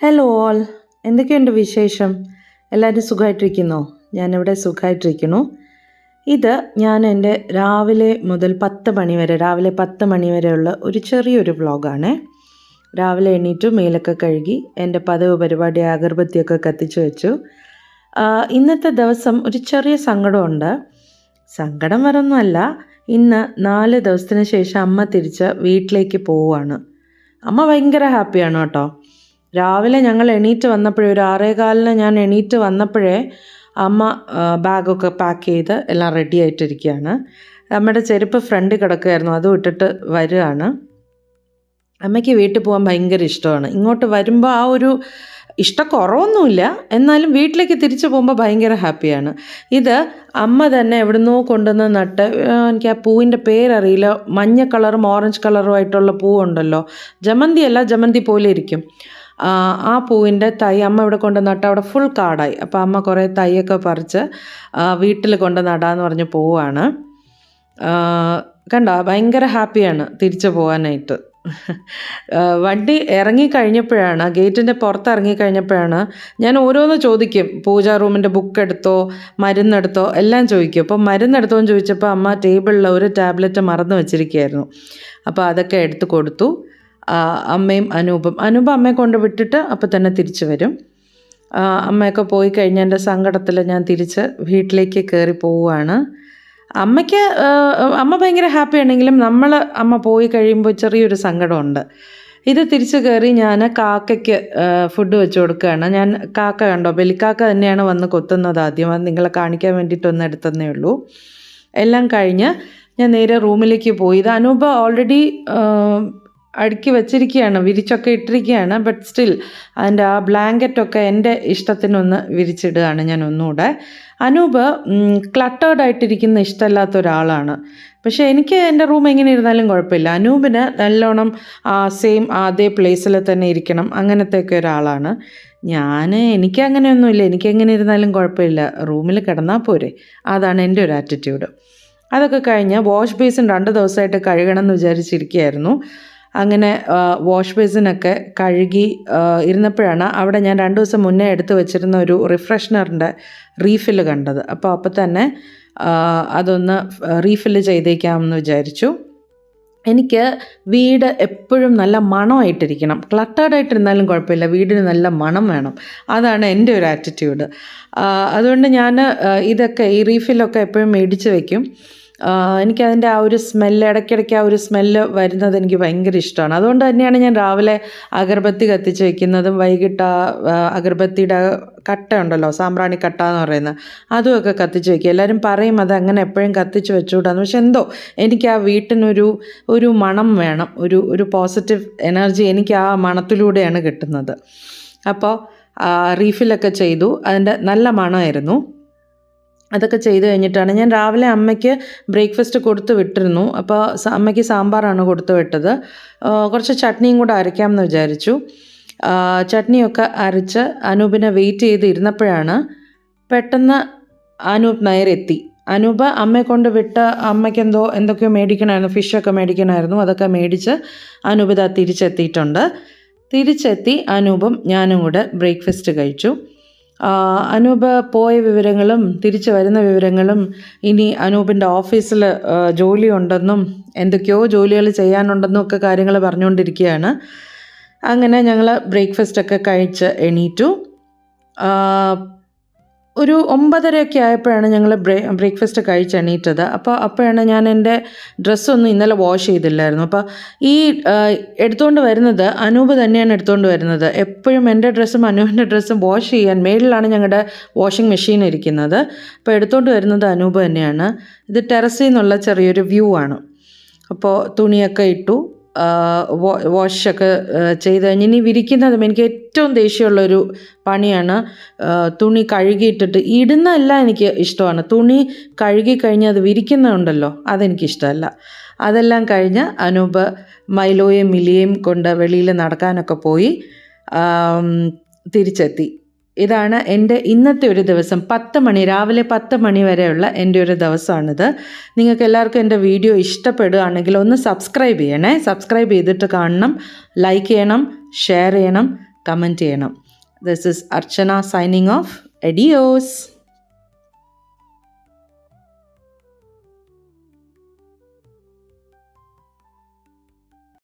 Hello all എന്തൊക്കെയുണ്ട് വിശേഷം? എല്ലാവരും സുഖമായിട്ടിരിക്കുന്നോ ഞാനിവിടെ സുഖമായിട്ടിരിക്കുന്നു ഇത് ഞാൻ എന്റെ രാവിലെ മുതൽ പത്ത് മണി വരെ രാവിലെ പത്ത് മണി വരെയുള്ള ഒരു ചെറിയൊരു വ്ളോഗാണ്. രാവിലെ എണീറ്റു മേലൊക്കെ കഴുകി എന്റെ പതിവ് പരിപാടി അഗർബത്തിയൊക്കെ കത്തിച്ചു വെച്ചു. ഇന്നത്തെ ദിവസം ഒരു ചെറിയ സങ്കടമുണ്ട്. സങ്കടം വരൊന്നുമല്ല ഇന്ന് നാല് ദിവസത്തിന് ശേഷം അമ്മ തിരിച്ച് വീട്ടിലേക്ക് പോവുകയാണ്. അമ്മ ഭയങ്കര ഹാപ്പിയാണ് കേട്ടോ. രാവിലെ ഞങ്ങൾ എണീറ്റ് വന്നപ്പോഴേ ഒരു ആറേകാലിന് ഞാൻ എണീറ്റ് വന്നപ്പോഴേ അമ്മ ബാഗൊക്കെ പാക്ക് ചെയ്ത് എല്ലാം റെഡി ആയിട്ടിരിക്കുകയാണ്. അമ്മയുടെ ചെരുപ്പ് ഫ്രണ്ട് കിടക്കുകയായിരുന്നു അതും ഇട്ടിട്ട് വരികയാണ് അമ്മയ്ക്ക് വീട്ടിൽ പോകാൻ ഭയങ്കര ഇഷ്ടമാണ്. ഇങ്ങോട്ട് വരുമ്പോൾ ആ ഒരു ഇഷ്ടക്കുറവൊന്നുമില്ല. എന്നാലും വീട്ടിലേക്ക് തിരിച്ചു പോകുമ്പോൾ ഭയങ്കര ഹാപ്പിയാണ് ഇത് അമ്മ തന്നെ എവിടുന്നോ കൊണ്ടുവന്ന് നട്ട് എനിക്ക് ആ പൂവിന്റെ പേരറിയില്ല. മഞ്ഞ കളറും ഓറഞ്ച് കളറും ആയിട്ടുള്ള പൂവുണ്ടല്ലോ. ജമന്തി അല്ല ജമന്തി പോലെ ഇരിക്കും. ആ, പൂവിന്റെ തൈ അമ്മ ഇവിടെ കൊണ്ട് നട്ട് അവിടെ ഫുൾ കാടായി. അപ്പോൾ അമ്മ കുറേ തൈയൊക്കെ പറിച്ച് വീട്ടിൽ കൊണ്ട് നടാന്ന് പറഞ്ഞ് പോവാണ്. കണ്ടോ? ഭയങ്കര ഹാപ്പിയാണ് തിരിച്ചു പോകാനായിട്ട് വണ്ടി ഇറങ്ങിക്കഴിഞ്ഞപ്പോഴാണ് ഗേറ്റിന്റെ പുറത്ത് ഇറങ്ങിക്കഴിഞ്ഞപ്പോഴാണ് ഞാൻ ഓരോന്ന് ചോദിക്കും. പൂജാ റൂമിന്റെ ബുക്ക് എടുത്തോ മരുന്നെടുത്തോ എല്ലാം ചോദിക്കും. അപ്പോൾ മരുന്നെടുത്തോ എന്ന് ചോദിച്ചപ്പോൾ അമ്മ ടേബിളിൽ ഒരു ടാബ്ലറ്റ് മറന്നു വെച്ചിരിക്കുകയായിരുന്നു. അപ്പോൾ അതൊക്കെ എടുത്ത് കൊടുത്തു. അമ്മയും അനൂപും. അനൂപ് അമ്മയെ കൊണ്ട് വിട്ടിട്ട് അപ്പം തന്നെ തിരിച്ചു വരും. അമ്മയൊക്കെ പോയി കഴിഞ്ഞ എന്റെ സങ്കടത്തിൽ ഞാൻ തിരിച്ച് വീട്ടിലേക്ക് കയറി പോവുകയാണ്. അമ്മയ്ക്ക് അമ്മ ഭയങ്കര ഹാപ്പി ആണെങ്കിലും നമ്മൾ അമ്മ പോയി കഴിയുമ്പോൾ ചെറിയൊരു സങ്കടമുണ്ട്. ഇത് തിരിച്ചു കയറി ഞാൻ കാക്കയ്ക്ക് ഫുഡ് വെച്ച് കൊടുക്കുകയാണ്. ഞാൻ കാക്ക കണ്ടോ? ബലിക്കാക്ക തന്നെയാണ് വന്ന് കൊത്തുന്നത് ആദ്യം. അത് നിങ്ങളെ കാണിക്കാൻ വേണ്ടിയിട്ടൊന്ന് എടുത്തതേ ഉള്ളൂ. എല്ലാം കഴിഞ്ഞ് ഞാൻ നേരെ റൂമിലേക്ക് പോയി. ഇത് അനൂപ ഓൾറെഡി അടുക്കി വെച്ചിരിക്കുകയാണ് വിരിച്ചൊക്കെ ഇട്ടിരിക്കുകയാണ്. ബട്ട് സ്റ്റിൽ അതിന്റെ ആ ബ്ലാങ്കറ്റൊക്കെ എന്റെ ഇഷ്ടത്തിനൊന്ന് വിരിച്ചിടുകയാണ് ഞാൻ ഒന്നുകൂടെ അനൂപ് ക്ലട്ടേർഡ് ആയിട്ടിരിക്കുന്ന ഇഷ്ടമല്ലാത്ത ഒരാളാണ് പക്ഷേ എനിക്ക് എന്റെ റൂം എങ്ങനെ ഇരുന്നാലും കുഴപ്പമില്ല. അനൂപിന് നല്ലോണം സെയിം അതേ പ്ലേസിൽ തന്നെ ഇരിക്കണം. അങ്ങനത്തെയൊക്കെ ഒരാളാണ്. ഞാൻ എനിക്ക് അങ്ങനെയൊന്നുമില്ല. എനിക്ക് എങ്ങനെ ഇരുന്നാലും കുഴപ്പമില്ല. റൂമിൽ കിടന്നാൽ പോരെ. അതാണ് എന്റെ ഒരു ആറ്റിറ്റ്യൂഡ് അതൊക്കെ കഴിഞ്ഞ് വാഷ് ബേസിൻ രണ്ട് ദിവസമായിട്ട് കഴുകണം എന്ന് വിചാരിച്ചിരിക്കുകയായിരുന്നു. അങ്ങനെ വാഷ് ബേസിനൊക്കെ കഴുകി ഇരുന്നപ്പോഴാണ് അവിടെ ഞാൻ രണ്ട് ദിവസം മുന്നേ എടുത്തു വെച്ചിരുന്ന ഒരു റിഫ്രഷ്നറിന്റെ റീഫില്ല് കണ്ടത്. അപ്പോൾ അപ്പോൾ തന്നെ അതൊന്ന് റീഫില്ല് ചെയ്തേക്കാമെന്ന് വിചാരിച്ചു. എനിക്ക് വീട് എപ്പോഴും നല്ല മണമായിട്ടിരിക്കണം. ക്ലട്ടേഡായിട്ടിരുന്നാലും കുഴപ്പമില്ല. വീടിന് നല്ല മണം വേണം. അതാണ് എന്റെ ഒരു ആറ്റിറ്റ്യൂഡ് അതുകൊണ്ട് ഞാൻ ഇതൊക്കെ ഈ റീഫിലൊക്കെ എപ്പോഴും മേടിച്ച് വയ്ക്കും എനിക്കതിന്റെ ആ ഒരു സ്മെല്ല് ഇടയ്ക്കിടയ്ക്ക് ആ ഒരു സ്മെല്ല് വരുന്നത് എനിക്ക് ഭയങ്കര ഇഷ്ടമാണ്. അതുകൊണ്ട് തന്നെയാണ് ഞാൻ രാവിലെ അഗർബത്തി കത്തിച്ച് വെക്കുന്നതും വൈകിട്ട് ആ അഗർബത്തിയുടെ കട്ട ഉണ്ടല്ലോ സാമ്പ്രാണി കട്ട എന്ന് പറയുന്നത് അതുമൊക്കെ കത്തിച്ച് വെക്കുക എല്ലാവരും പറയും അത് അങ്ങനെ എപ്പോഴും കത്തിച്ച് വെച്ചുകൂടാന്ന്. പക്ഷെ എന്തോ എനിക്ക് ആ വീട്ടിനൊരു ഒരു മണം വേണം ഒരു ഒരു പോസിറ്റീവ് എനർജി എനിക്ക് ആ മണത്തിലൂടെയാണ് കിട്ടുന്നത്. അപ്പോൾ റീഫിലൊക്കെ ചെയ്തു. അതിന്റെ നല്ല മണമായിരുന്നു. അതൊക്കെ ചെയ്ത് കഴിഞ്ഞിട്ടാണ്. ഞാൻ രാവിലെ അമ്മയ്ക്ക് ബ്രേക്ക്ഫാസ്റ്റ് കൊടുത്തു വിട്ടിരുന്നു. അപ്പോൾ അമ്മയ്ക്ക് സാമ്പാറാണ് കൊടുത്തു വിട്ടത്. കുറച്ച് ചട്നിയും കൂടെ അരയ്ക്കാമെന്ന് വിചാരിച്ചു. ചട്നിയൊക്കെ അരച്ച് അനൂപിനെ വെയിറ്റ് ചെയ്ത് ഇരുന്നപ്പോഴാണ് പെട്ടെന്ന് അനൂപ് നായർ എത്തി അനൂപ് അമ്മയെ കൊണ്ട് വിട്ട് അമ്മയ്ക്ക് എന്തോ എന്തൊക്കെയോ മേടിക്കണമായിരുന്നു ഫിഷൊക്കെ മേടിക്കണമായിരുന്നു. അതൊക്കെ മേടിച്ച് അനൂപ് ഇതാ തിരിച്ചെത്തിയിട്ടുണ്ട്. തിരിച്ചെത്തി അനൂപും ഞാനും കൂടെ ബ്രേക്ക്ഫാസ്റ്റ് കഴിച്ചു. അനൂപ് പോയ വിവരങ്ങളും തിരിച്ചു വരുന്ന വിവരങ്ങളും ഇനി അനൂപിന്റെ ഓഫീസിൽ ജോലിയുണ്ടെന്നും എന്തൊക്കെയോ ജോലികൾ ചെയ്യാനുണ്ടെന്നും ഒക്കെ കാര്യങ്ങൾ പറഞ്ഞുകൊണ്ടിരിക്കുകയാണ്. അങ്ങനെ ഞങ്ങൾ ബ്രേക്ക്ഫാസ്റ്റൊക്കെ കഴിച്ച് എണീറ്റു. ഒരു ഒമ്പതരയൊക്കെ ആയപ്പോഴാണ് ഞങ്ങൾ ബ്രേ ബ്രേക്ക്ഫാസ്റ്റ് കഴിച്ച് എണീറ്റത്. അപ്പോൾ അപ്പോഴാണ് ഞാൻ എന്റെ ഡ്രസ്സൊന്നും ഇന്നലെ വാഷ് ചെയ്തില്ലായിരുന്നു. അപ്പോൾ ഈ എടുത്തുകൊണ്ട് വരുന്നത് അനൂപ് തന്നെയാണ് എടുത്തുകൊണ്ട് വരുന്നത്. എപ്പോഴും എന്റെ ഡ്രസ്സും അനൂപിന്റെ ഡ്രസ്സും വാഷ് ചെയ്യാൻ മേളിലാണ് ഞങ്ങളുടെ വാഷിംഗ് മെഷീൻ ഇരിക്കുന്നത്. അപ്പോൾ എടുത്തുകൊണ്ട് വരുന്നത് അനൂപ് തന്നെയാണ്. ഇത് ടെറസിൽ നിന്നുള്ള ചെറിയൊരു വ്യൂ ആണ്. അപ്പോൾ തുണിയൊക്കെ ഇട്ടു. വാഷൊക്കെ ചെയ്ത് കഴിഞ്ഞ് ഇനി വിരിക്കുന്നതും എനിക്ക് ഏറ്റവും ദേഷ്യമുള്ളൊരു പണിയാണ് തുണി കഴുകിയിട്ടിട്ട് ഇടുന്നതല്ല എനിക്ക് ഇഷ്ടമാണ്. തുണി കഴുകി കഴിഞ്ഞ് അത് വിരിക്കുന്നുണ്ടല്ലോ അതെനിക്കിഷ്ടമല്ല. അതെല്ലാം കഴിഞ്ഞ് അനൂപ് മൈലോയും മിലിയും കൊണ്ട് വെളിയിൽ നടക്കാനൊക്കെ പോയി തിരിച്ചെത്തി. ഇതാണ് എന്റെ ഇന്നത്തെ ഒരു ദിവസം. പത്ത് മണി രാവിലെ പത്ത് മണി വരെയുള്ള എന്റെ ഒരു ദിവസമാണിത്. നിങ്ങൾക്ക് എല്ലാവർക്കും എന്റെ വീഡിയോ ഇഷ്ടപ്പെടുകയാണെങ്കിൽ ഒന്ന് സബ്സ്ക്രൈബ് ചെയ്യണേ. സബ്സ്ക്രൈബ് ചെയ്തിട്ട് കാണണം. ലൈക്ക് ചെയ്യണം ഷെയർ ചെയ്യണം കമന്റ് ചെയ്യണം. This is Archana signing off adios